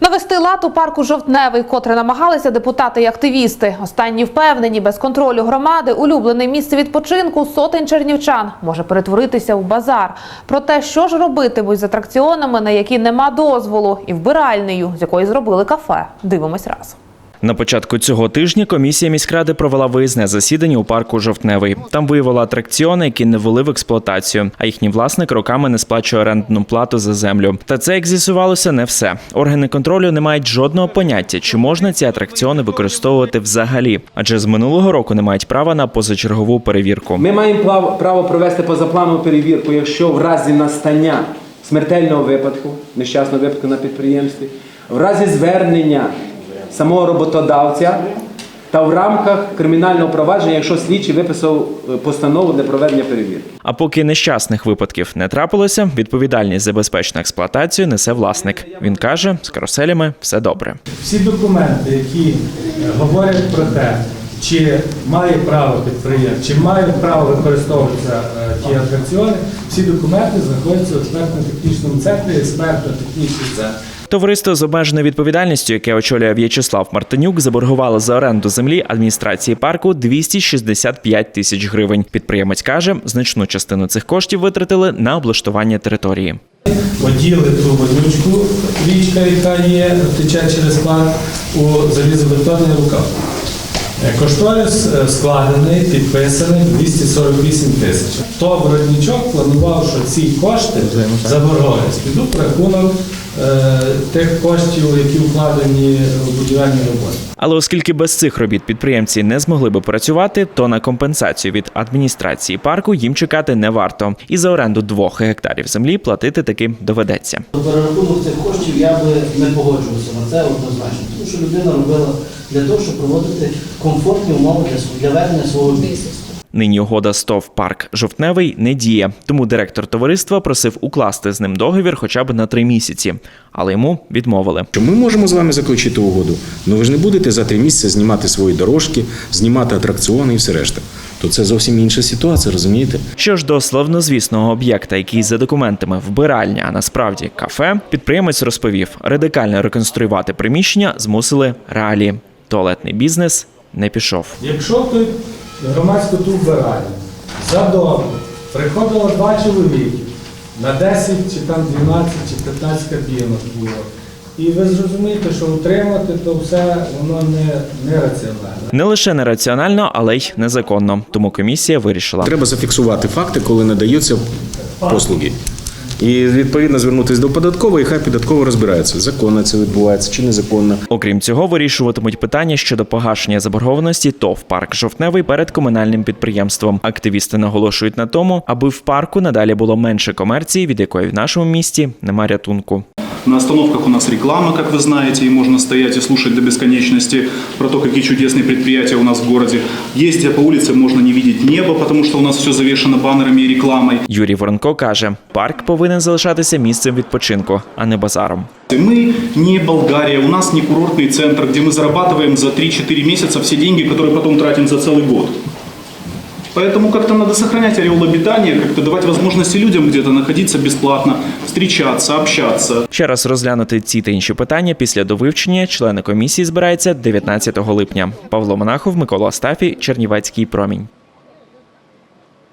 Навести лад у парку Жовтневий, котре намагалися депутати і активісти. Останні впевнені, без контролю громади улюблене місце відпочинку сотень чернівчан може перетворитися в базар. Про те, що ж робитимуть з атракціонами, на які нема дозволу, і вбиральнею, з якої зробили кафе. Дивимось разом. На початку цього тижня комісія міськради провела виїзне засідання у парку Жовтневий. Там виявила атракціони, які не ввели в експлуатацію, а їхній власник роками не сплачує орендну плату за землю. Та це, як з'ясувалося, не все. Органи контролю не мають жодного поняття, чи можна ці атракціони використовувати взагалі, адже з минулого року не мають права на позачергову перевірку. Ми маємо право провести позапланову перевірку, якщо в разі настання смертельного випадку, нещасного випадку на підприємстві, в разі звернення самого роботодавця та в рамках кримінального провадження, якщо слідчий виписав е, постанову для проведення перевірки. А поки нещасних випадків не трапилося, відповідальність за безпечну експлуатацію несе власник. Він каже, з каруселями все добре. Всі документи, які е, говорять про те, чи має право підприємство, чи має право використовуватися е, ті атракціони, всі документи знаходяться в експертно-технічному центрі, експертно-технічний центр. Товариство з обмеженою відповідальністю, яке очолює В'ячеслав Мартинюк, заборгувало за оренду землі адміністрації парку 265 тисяч гривень. Підприємець каже, значну частину цих коштів витратили на облаштування території. Поділи ту водючку, річка, яка є, тече через парк, у залізобетонний рукав. Е, Кошторис е, складений, підписаний 248 тисяч. То планував, що ці кошти заборгованість підуть рахунок тих коштів, які вкладені у будівельні роботи. Але оскільки без цих робіт підприємці не змогли би працювати, то на компенсацію від адміністрації парку їм чекати не варто. І за оренду двох гектарів землі платити таки доведеться. Перерахунок цих коштів я би не погоджувався на це однозначно, тому що людина робила для того, щоб проводити комфортні умови для ведення свого бізнесу. Нині угода СТОВ парк жовтневий не діє, тому директор товариства просив укласти з ним договір хоча б на три місяці, але йому відмовили. Що Ми можемо з вами заключити угоду, але ви ж не будете за три місяці знімати свої дорожки, знімати атракціони і все решта. То це зовсім інша ситуація, розумієте? Що ж до славнозвісного об'єкта, який за документами вбиральня, а насправді кафе, підприємець розповів, радикально реконструювати приміщення змусили реалії. Туалетний бізнес не пішов. Якщо тут громадську ту вбиральню за добу приходило два чоловіки на 10 чи там 12 чи 15 кабінок було, і ви зрозумієте, що утримати то все воно не, не раціонально. Не лише нераціонально, але й незаконно. Тому комісія вирішила. Треба зафіксувати факти, коли надаються послуги. І відповідно звернутися до податкової, хай податково розбирається, законно це відбувається чи незаконно. Окрім цього, вирішуватимуть питання щодо погашення заборгованості ТОВ парк жовтневий перед комунальним підприємством. Активісти наголошують на тому, аби в парку надалі було менше комерції, від якої в нашому місті нема рятунку. На остановках у нас реклама, как вы знаете, и можно стоять и слушать до бесконечности про то, какие чудесные предприятия у нас в городе. Ездя по улице, можно не видеть небо, потому что у нас все завешено баннерами и рекламой. Юрій Воронко каже, парк повинен залишатися місцем відпочинку, а не базаром. Мы не Болгария, у нас не курортный центр, где мы зарабатываем за 3-4 месяца все деньги, которые потом тратим за целый год. Поэтому как-то надо сохранять ореол обитания, как-то давать возможности людям где-то находиться бесплатно, встречаться, общаться. Ще раз розглянути ці та інші питання після довивчення члени комісії збираються 19 липня. Павло Монахов, Микола Астафій, Чернівецький промінь.